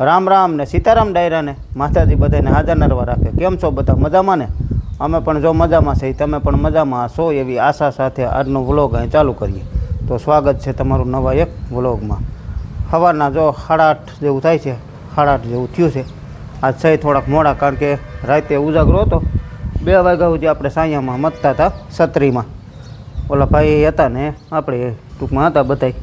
રામ રામ ને સીતારામ ડાયરાને માતાજી બધાને હાજર નરવા રાખે. કેમ છો બધા? મજામાં ને? અમે પણ જો મજામાં છે તમે પણ મજામાં છો એવી આશા સાથે આજનો વ્લોગ અહીં ચાલુ કરીએ. તો સ્વાગત છે તમારું નવા એક વ્લોગમાં. સવારના જો સાડા જેવું થાય છે, સાડા જેવું થયું છે. આજ સહી થોડાક મોડા, કારણ કે રાતે ઉજાગરો હતો. બે વાગ્યા સુધી આપણે સાયામાં મતતા હતા, છત્રીમાં. ઓલા ભાઈ હતા ને, આપણે ટૂંકમાં હતા બધાય.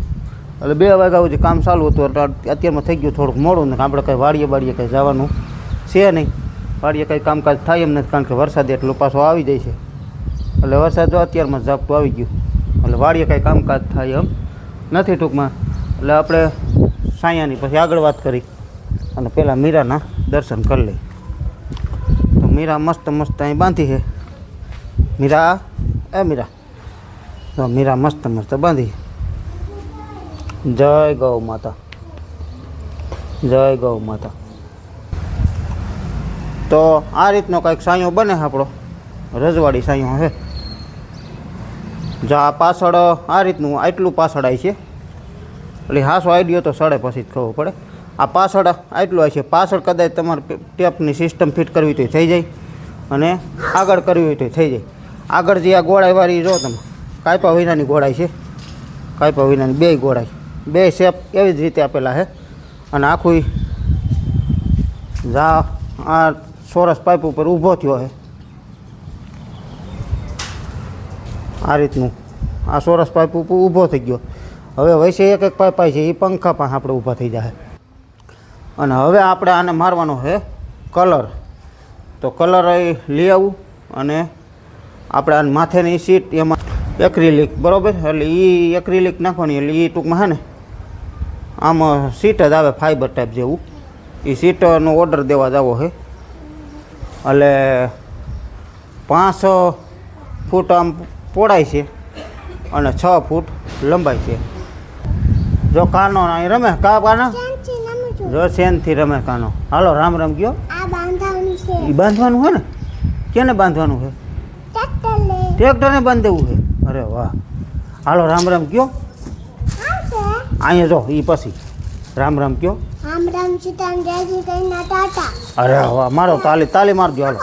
એટલે બે વાગ્યા સુધી કામ ચાલુ હતું. એટલે અત્યારમાં થઈ ગયું થોડુંક મોડું ને આપણે કંઈ વાડીએ બાડીએ કંઈ જવાનું છે નહીં. વાડીએ કંઈ કામકાજ થાય એમ નથી કારણ કે વરસાદ એટલો પાછો આવી જાય છે. એટલે વરસાદ અત્યારમાં ઝાપટું આવી ગયું. એટલે વાડીએ કંઈ કામકાજ થાય એમ નથી ટૂંકમાં. એટલે આપણે સાયાની પછી આગળ વાત કરી અને પહેલાં મીરાના દર્શન કરી લઈ તો મીરા મસ્ત મસ્ત અહીં બાંધી છે. મીરા, એ મીરા. તો મીરા મસ્ત મસ્ત બાંધી જય ગૌ માતા. જય ગૌ માતા. તો આ રીતનો કંઈક સાયો બને આપણો. રજવાડી સાયો હે. જો આ પાછળ, આ રીતનું આટલું પાછળ આવી છે. એટલે હાસો આઈડિયો તો સડે પછી જ ખબર પડે. આ પાછળ આટલું આવી છે. પાછળ કદાચ તમારે ટેપની સિસ્ટમ ફિટ કરવી તો થઈ જાય. અને આગળ કરવી હોય તો થઈ જાય. આગળ જે આ ગોળાઈવાળી જો તમે, કાયપા વિનાની ગોળાઈ છે. કાયપા વિનાની બે ગોળાઈ બે શેપ એવી જ રીતે આપેલા છે. અને આખું જા આ સોરસ પાઇપ ઉપર ઊભો થયો છે. આ રીતનું. આ સોરસ પાઇપ ઉપર ઊભો થઈ ગયો. હવે વૈસે એક એક પાઇપ છે એ પંખા પણ આપણે ઊભા થઈ જાય અને હવે આપણે આને મારવાનો છે કલર. તો કલર એ લઈ આવું અને આપણે આ માથેની સીટ એમાં એક્રિલિક, બરાબર? એટલે એ એક્રિલિક નાખવાની, એટલે એ ટૂંકમાં છે ને આમાં સીટ જ આવે ફાઈબર ટાઈપ જેવું. એ સીટનો ઓર્ડર દેવા જવો છે એટલે પાંચ ફૂટ આમ પોળાય છે અને છ ફૂટ લંબાઈ છે. જો કાનો અહીં રમે? કા કાનો? જો. સેનથી રમે કાનો. હાલો રામ રામ ગયો એ બાંધવાનું હોય ને? કેને બાંધવાનું છે ટ્રેક્ટરને. બાંધ બાંધવું છે અરે વાહ. હાલો રામ રામ કયો. આવશે અહીંયા જો એ પછી. રામ રામ કયો. રામ રામ સીતારામ જય કૃષ્ણ ટાટા. અરે વાહ મારો તાલી તાલી મારજો હાલો.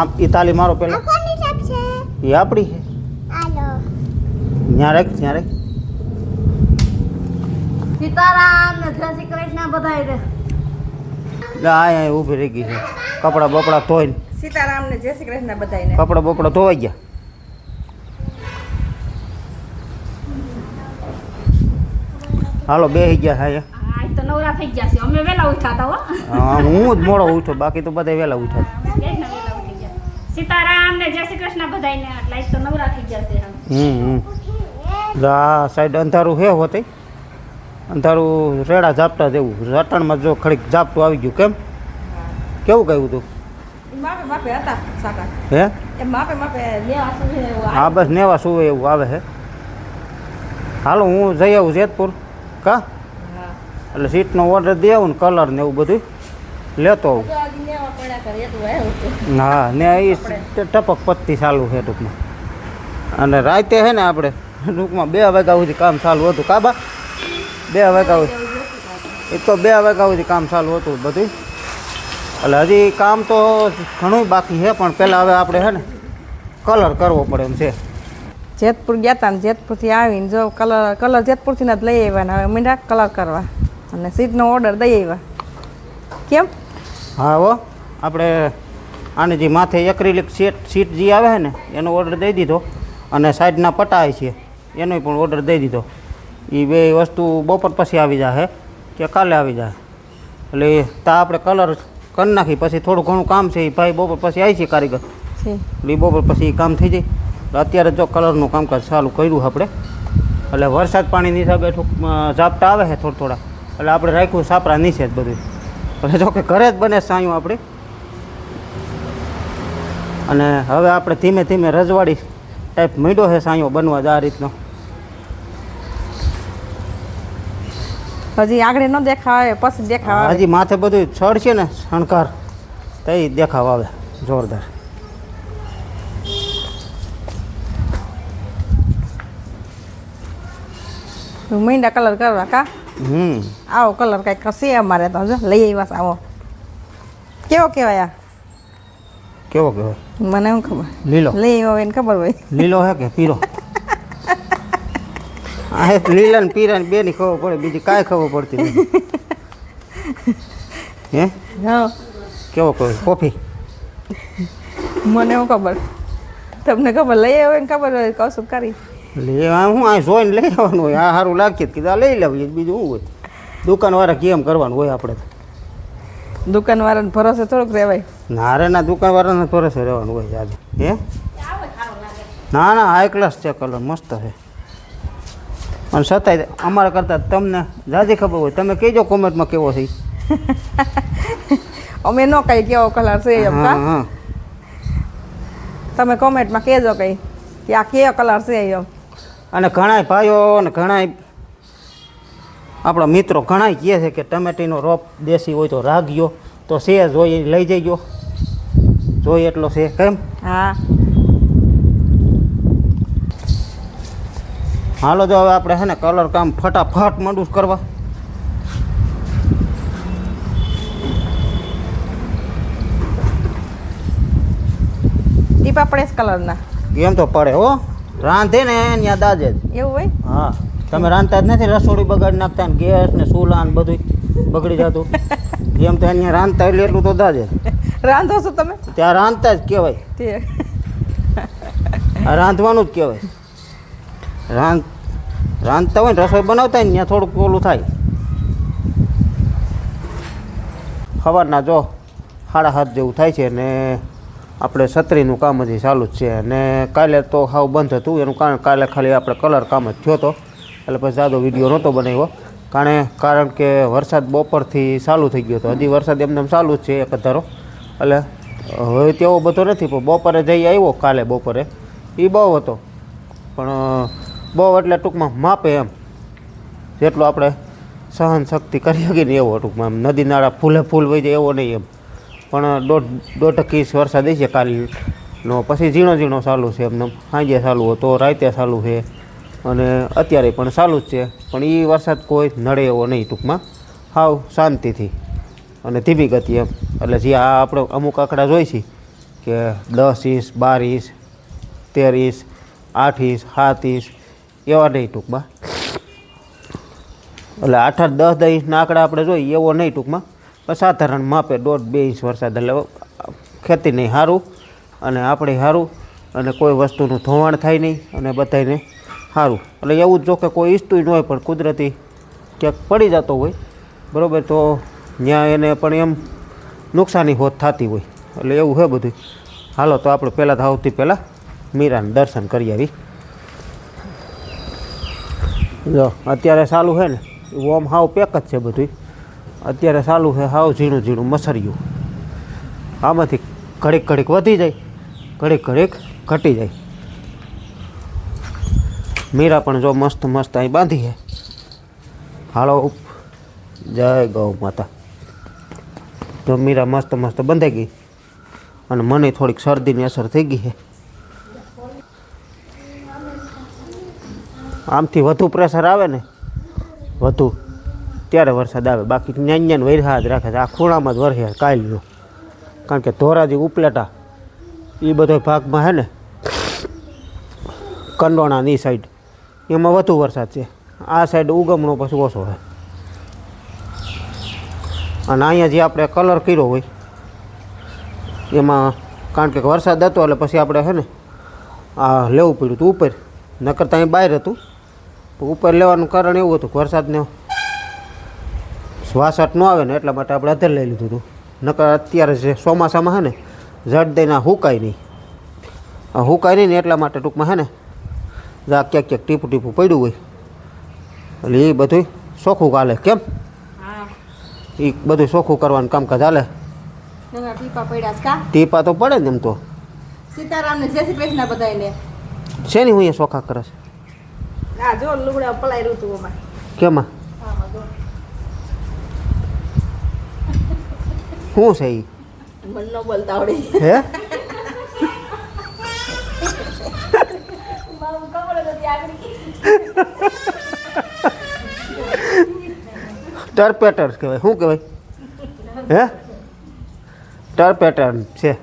આમ એ તાલી મારો પેલો. કોની શપ છે? એ આપણી છે. હાલો. ત્યાં રાખ ત્યાં રાખ. સીતારામ ને જય શ્રી કૃષ્ણ બધાય રે. ઊભી આ ઊભી રહી ગઈ છે. કપડા બપડા ધોઈને. સીતારામ ને જય શ્રી કૃષ્ણ બધાયને. કપડા બપડા ધોવાઈ ગયા. હાલો બે ગયા હા તો નવરા થઈ ગયા છે. અમે વહેલા ઉઠ્યા હતા હા, હું જ મોડો ઉઠ્યો. બાકી તો બધા વહેલા ઉઠ્યા ઉઠી સીતારામ ને જય શ્રી કૃષ્ણ બધાયને. એટલે તો નવરા થઈ ગયા છે હમ હમ. આ સાઈડ અંધારું હે હોતે? અંધારું રેડા ઝાપટા જેવું. રટણમાં જો ખડીક ઝાપટું આવી ગયું. કેમ? કેવું કહ્યું તું? માપે માપે હતા સાકા. હે? હા બસ નેવા સુવે એવું આવે છે હાલો હું જઈ આવું જેતપુર. કા? હા. એટલે સીટનો ઓર્ડર દેવું ને કલર ને એવું બધું લેતો આવું. હા ને એ ટપક પત્તી ચાલુ છે ટૂંકમાં. અને રાતે છે ને આપણે ટૂંકમાં બે વાગ્યા સુધી કામ ચાલુ હતું. કાબા બે? વાગ્યા સુધી. એ તો બે વાગ્યા સુધી કામ ચાલુ હતું બધું એટલે હજી કામ તો ઘણું બાકી છે પણ પહેલાં હવે આપણે છે ને કલર કરવો પડે એમ છે. જેતપુર ગયા હતા ને જેતપુરથી આવીને જો કલર કલર જેતપુરથી જ લઈ આવ્યા ને હવે મીંડા કલર કરવા. અને સીટનો ઓર્ડર દઈ આવ્યા. કેમ? હા હો. આપણે આને જે માથે એક્રિલિક સીટ સીટ જે આવે છે ને એનો ઓર્ડર દઈ દીધો. અને સાઈડના પટાય છે એનો પણ ઓર્ડર દઈ દીધો. એ બે વસ્તુ બપોર પછી આવી જાય કે કાલે આવી જાય એટલે તા આપણે કલર કરી નાખી પછી થોડું ઘણું કામ છે એ ભાઈ બપોર પછી આવી છે કારીગર. એટલે બપોર પછી કામ થઈ જાય. અત્યારે જો કલરનું કામકાજ ચાલુ કર્યું આપણે. એટલે વરસાદ પાણીની હિસાબે ટૂંકમાં ઝાપટા આવે છે થોડા થોડા. એટલે આપણે રાખ્યું સાપરા નીચે જ બધું. એટલે જો કે ઘરે જ બને સાયું આપણે. અને હવે આપણે ધીમે ધીમે રજવાડી ટાઈપ મીંડો છે સાયો બનવા જ આ રીતનો. હજી આગળ ન દેખાવે પછી દેખાવે હજી માથે બધું છડ છે ને શણકાર તો દેખાવ આવે જોરદાર. મીંડા કલર કરવા કા? હમ. આવો કલર કાંઈક કરશે અમારે તો જો લઈ આવ્યા છે આવો. કેવો કહેવાય આ? કેવો કહેવાય? મને શું ખબર? લીલો. લઈ આવ્યો એને ખબર હોય. લીલો હે કે પીરો આ લીલા ને પીરા ને બેની ખબર પડે બીજી કાંઈ ખબર પડતી નથી. હે? કેવો કહેવાય? કોફી? મને શું ખબર? તમને ખબર? લઈ આવ્યો એને ખબર હોય છું કરી. લે હું આ જોઈને લઈ આવવાનું હોય આ સારું લાગશે કીધું આ લઈ લેવું બીજું શું હોય? દુકાનવાળા કેમ કરવાનું હોય આપણે તો. દુકાનવાળાને ભરોસે થોડુંક રહેવાય. નારેના દુકાનવાળાને ભરોસે રહેવાનું હોય આજે. હે? ના ના હાઈ ક્લાસ છે કલર મસ્ત છે. અને છતાંય અમારા કરતાં તમને જાજી ખબર હોય તમે કહેજો કોમેન્ટમાં કેવો છે અમે ન કઈ કેવો કલર છે એમ તમે કોમેન્ટમાં કહેજો કઈ કે આ કેવો કલર છે એમ. અને ઘણાય ભાઈઓ અને ઘણાય આપણા મિત્રો ઘણાય કહે છે કે ટમેટીનો રોપ દેશી હોય તો રાગ્યો તો છે જોઈ લઈ જઈજો જોઈ એટલો છે કેમ? હા. હાલો જો હવે આપણે છે ને કલર કામ ફટાફટ મંડું કરવા. ટીપા પડે કલરના? કેમ તો પડે હો. રાંધે ને ત્યાં દાજે જ. એવું હોય? હા. તમે રાંધતા જ નથી રસોડી બગાડી નાખતા ને ગેસ ને ચૂલા ને બધું બગડી જતું. એમ તો અહીંયા રાંધતા એટલે એટલું તો દાજે રાંધો છો તમે? ત્યાં રાંધતા જ કહેવાય. રાંધવાનું જ કહેવાય. રાંધ રાંધતા હોય ને રસોઈ બનાવતા ને ત્યાં થોડુંક ઓલું થાય. સવારના જો સાડા હાથ જેવું થાય છે ને આપણે છત્રીનું કામ હજી ચાલુ જ છે. અને કાલે તો સાવ બંધ હતું, એનું કારણ કાલે ખાલી આપણે કલર કામ જ થયો હતો. એટલે પછી જાદો વીડિયો નહોતો બનાવ્યો. કારણ કારણ કે વરસાદ બપોરથી ચાલુ થઈ ગયો હતો. હજી વરસાદ એમને ચાલુ જ છે એક ધારો એટલે હવે તેવો બધો નથી, પણ બપોરે જઈ આવ્યો કાલે બપોરે. એ બહુ હતો. પણ બહુ એટલે ટૂંકમાં માપે એમ. જેટલું આપણે સહન શક્તિ કરી શકીએ ને એવો ટૂંકમાં એમ. નદી નાળા ફૂલે ફૂલ વહી જાય એવો નહીં એમ. પણ દોઢ દોઢ ઇંચ વરસાદ છે કાલનો પછી ઝીણો ઝીણો ચાલુ છે એમને. સાંજે ચાલુ હતો, રાતે ચાલુ છે. અને અત્યારે પણ ચાલુ જ છે. પણ એ વરસાદ કોઈ નડે એવો નહીં ટૂંકમાં. હાવ શાંતિથી. અને ધીમી ગતિ એમ. એટલે જે આ આપણે અમુક આંકડા જોઈ છે કે દસ ઇંચ બાર ઇંચ તેર ઇંચ આઠ ઇંચ સાત ઇંચ એવા નહીં ટૂંકમાં. એટલે આઠ આઠ દસ દસ ઇંચના આંકડા આપણે જોઈએ એવો નહીં ટૂંકમાં. સાધારણ માપે દોઢ બે ઇંચ વરસાદ એટલે ખેતી નહીં સારું અને આપણે સારું અને કોઈ વસ્તુનું ધોવાણ થાય નહીં અને બધાને સારું. એટલે એવું જ જો કે કોઈ ઈચ્છતું ન હોય પણ કુદરતી ક્યાંક પડી જતો હોય, બરાબર, તો ત્યાં એને પણ એમ નુકસાની હોત થતી હોય. એટલે એવું છે બધું. હાલો, તો આપણે પહેલાં તો આવતી પહેલાં મીરાને દર્શન કરી આવી. જો, અત્યારે ચાલુ છે ને ઓમ હાવ પેક જ છે બધું અત્યારે ચાલુ છે, હાવ ઝીણું ઝીણું મસર્યું. આમાંથી ઘડીક ઘડીક વધી જાય, ઘડીક ઘડીક ઘટી જાય. મીરા પણ જો મસ્ત મસ્ત અહીં બાંધી છે. હાલો ઉપ. જય ગૌ માતા. તો મીરા મસ્ત મસ્ત બંધાઈ ગઈ અને મને થોડીક શરદીની અસર થઈ ગઈ છે. આમથી વધુ પ્રેશર આવે ને, વધુ ત્યારે વરસાદ આવે. બાકી ન્યાન ન્યાન વરસા જ રાખે છે. આ ખૂણામાં જ વરસે કાલનો કારણ કે ધોરાજી ઉપલેટા એ બધો ભાગમાં છે ને, કંડોણાની સાઈડ એમાં વધુ વરસાદ છે. આ સાઈડ ઉગમણો પછી ઓછો હોય અને અહીંયા જે આપણે કલર કર્યો હોય, એમાં કારણ કે વરસાદ હતો એટલે પછી આપણે છે ને, આ લેવું પડ્યું હતું ઉપર. નકર ત્યાં બહાર હતું. ઉપર લેવાનું કારણ એવું હતું વરસાદને શ્વાસટ ન આવે ને એટલા માટે આપણે અધર લઈ લીધું હતું. નકર અત્યારે જે ચોમાસામાં હે ને જડ દઈને હુકાય નહીં. આ હુકાય નહીં ને એટલા માટે ટૂંકમાં હે ને જા ક્યાંક ક્યાંક ટીપું ટીપું પડ્યું હોય. એટલે એ બધું ચોખ્ખું ચાલે કેમ? એ બધું ચોખ્ખું કરવાનું કામકાજ હાલે? ટીપા પડ્યા છે ટીપા તો પડે ને એમ તો. સીતારામને જય શ્રી કૃષ્ણ બધાને શેની હું અહીંયા ચોખા કરે છે? ના જો લુગડા પલાઈ ઋતુઓમાં કેમાં? શું છે એ મન ન બોલતા આવડે. હે? ટર્પેટર કહેવાય. શું કહેવાય? હે? ટર્પેટર છે.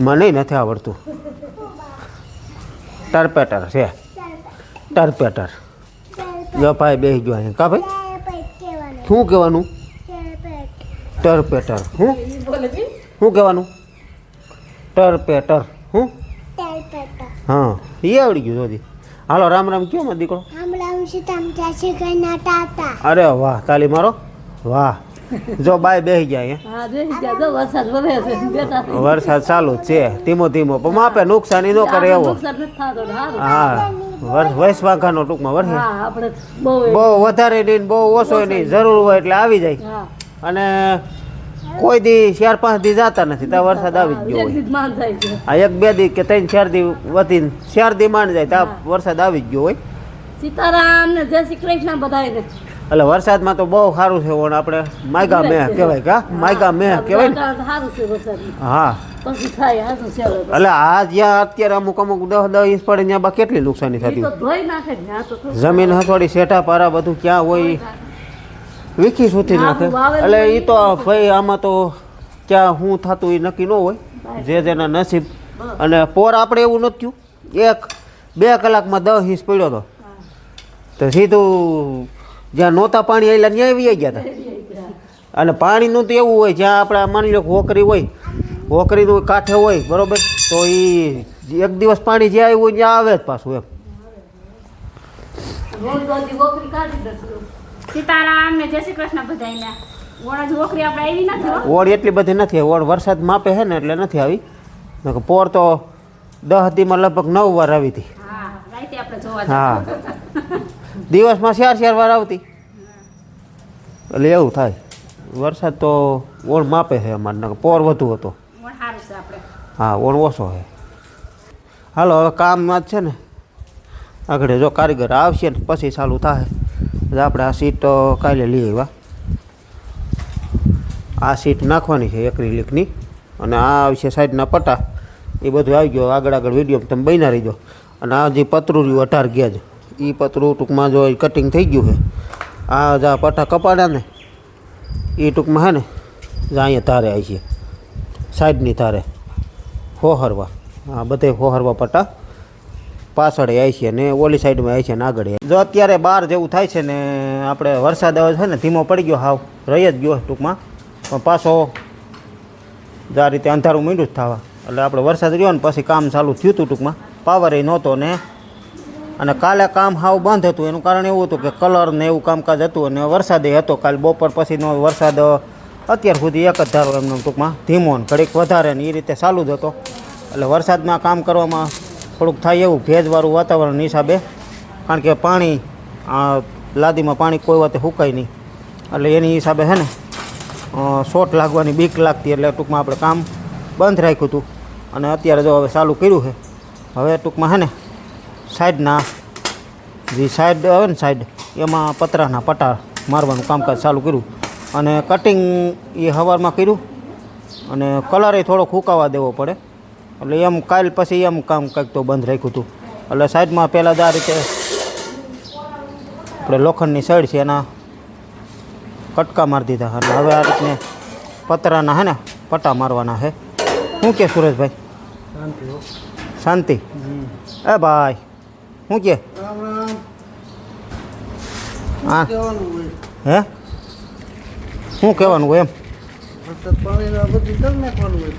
મને નથી આવડતું. ટર્પેટર છે. ટર્પેટર. જો ભાઈ બેસી ગયો કા ભાઈ? શું કહેવાનું? ટર્પેટર હું શું કહેવાનું? ટર્પેટર હું હા એ આવડી ગયું જોજી. હાલો રામ રામ કયો મારો દીકરો? જય અરે વાહ તાલી મારો. વાહ. જો બાય બેસી ગયા અહીંયા. હા દેખી ગયા જો વરસાદ વરસાદ ચાલુ છે ધીમો ધીમો. પણ માપે નુકસાની ન કરે એવો. વરસાદ હા વૈશ્વાખાનો ટૂંકમાં વરસે. બહુ વધારે નહીં બહુ ઓછો નહીં જરૂર હોય એટલે આવી જાય. અને કોઈ દી ચાર પાંચ દી જતા નથી ત્યાં વરસાદ આવી જ ગયો આ એક બે દી કે ત્રણ ચાર દી વધીને ચાર દી માંડ જાય ત્યાં વરસાદ આવી જ ગયો હોય. સીતારામ ને જય શ્રી કૃષ્ણ બધાને એટલે વરસાદમાં તો બહુ સારું છે ઓણ આપણે. માયગા મેહ કહેવાય કા? માયગા મેહ કહેવાય ને? હા. એટલે આ જ્યાં અત્યારે અમુક અમુક દહ દહ ઇંચ પડે ત્યાં બા કેટલી નુકસાની થતી? જમીન હથોડી શેઠા પારા બધું ક્યાં હોય? વીખી સુધી નાખે. એટલે એ તો ભાઈ આમાં તો ક્યાં શું થતું એ નક્કી ન હોય. જે જેના નસીબ. અને પોર આપણે એવું નથી થયું. એક બે કલાકમાં દસ ઇંચ પડ્યો હતો તો સીધું જ્યાં નહોતા પાણી આવેલા ત્યાં આવી ગયા હતા અને પાણીનું તો એવું હોય જ્યાં આપણે માની લો હોકરી હોય હોકરીનું કાંઠે હોય બરોબર? તો એ એક દિવસ પાણી જ્યાં આવ્યું હોય ત્યાં આવે જ પાછું એમ. સીતારામ ને જય શ્રી કૃષ્ણ બધાયને. ઓળ ઓખરી આપણે આવી નથી ઓળ એટલી બધી નથી ઓળ વરસાદ માપે છે ને એટલે નથી આવી. પોર તો દહ હતીમાં લગભગ નવ વાર આવી હતી. હા દિવસમાં ચાર ચાર વાર આવતી. એટલે એવું થાય. વરસાદ તો ઓળ માપે છે અમારે પોર વધુ હતો. હા ઓળ ઓછો છે. હાલો હવે કામમાં જ છે ને. આગળ જો કારીગર આવશે ને પછી ચાલુ થાય. આપણે આ સીટ કાલે લઈ આવ્યા. આ સીટ નાખવાની છે એક્રિલિકની અને આ આવશે સાઈડના પટ્ટા. એ બધું આવી ગયો. આગળ આગળ વીડિયો તમે બન્યા રહીજો. અને આ જે પતરું રહ્યું અઢાર ગેજ એ પતરું ટૂંકમાં જો કટિંગ થઈ ગયું છે. આ જે આ પટ્ટા કપાડા ને, એ ટૂંકમાં હે ને અહીંયા તારે આવી છે. સાઈડની તારે હોહરવા. હા બધે હોહરવા પટ્ટા. પાછળ આવી છે ને ઓલી સાઈડમાં આવી છે ને આગળ જો અત્યારે બહાર જેવું થાય છે ને આપણે વરસાદ આવે છે ને, ધીમો પડી ગયો હાવ, રહી જ ગયો ટૂંકમાં. પણ પાછો આ રીતે અંધારું મીંડું જ થવા. એટલે આપણે વરસાદ રહ્યો ને પછી કામ ચાલુ થયું હતું ટૂંકમાં. પાવર એ નહોતો ને. અને કાલે કામ હાવ બંધ હતું. એનું કારણ એવું હતું કે કલર ને એવું કામકાજ હતું અને વરસાદે હતો. કાલ બપોર પછીનો વરસાદ, અત્યાર સુધી એક જ ધારો એમનો ટૂંકમાં. ધીમો ઘડીક વધારે ને એ રીતે ચાલુ જ હતો. એટલે વરસાદમાં કામ કરવામાં થોડુંક થાય એવું ભેજવાળું વાતાવરણ હિસાબે. કારણ કે પાણી, આ લાદીમાં પાણી કોઈ વાતે સુકાય નહીં. એટલે એની હિસાબે છે ને શોટ લાગવાની બીક લાગતી એટલે ટૂંકમાં આપણે કામ બંધ રાખ્યું હતું. અને અત્યારે જો હવે ચાલુ કર્યું છે. હવે ટૂંકમાં છે ને, સાઈડના, જે સાઈડ આવે ને સાઈડ, એમાં પતરાના પટા મારવાનું કામકાજ ચાલુ કર્યું. અને કટિંગ એ હવારમાં કર્યું. અને કલરે થોડો ફૂંકાવા દેવો પડે. એટલે એમ કાલ પછી એમ કામ કંઈક તો બંધ રાખ્યું હતું. એટલે સાઈડમાં પહેલાં જ આ રીતે આપણે લોખંડની સાઈડ છે એના કટકા મારી દીધા. અને હવે આ રીતને પતરાના હે ને પટ્ટા મારવાના છે શું કે સુરેશભાઈ? શાંતિ એ ભાઈ શું કે? હા. હે? શું કહેવાનું હોય એમ?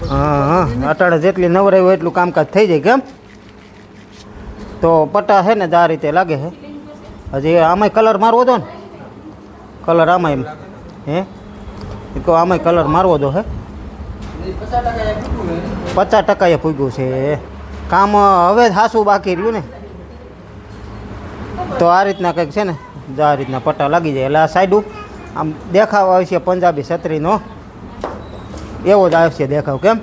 હા હા. અટાળે જેટલી નવરાઈ હોય એટલું કામકાજ થઈ જાય કેમ? તો પટ્ટા છે ને જ આ રીતે લાગે છે. હજી આમાંય કલર મારવો દો ને. કલર આમાં એમ. હે? કહો આમાંય કલર મારવો દો હે? પચાસ ટકા એ પૂગ્યું છે. કામ હવે હાસું બાકી રહ્યું ને. તો આ રીતના કંઈક છે ને જ આ રીતના પટ્ટા લાગી જાય. એટલે આ સાઈડ આમ દેખાવ આવશે પંજાબી છત્રીનો. એવો જ આવશે દેખાવ કેમ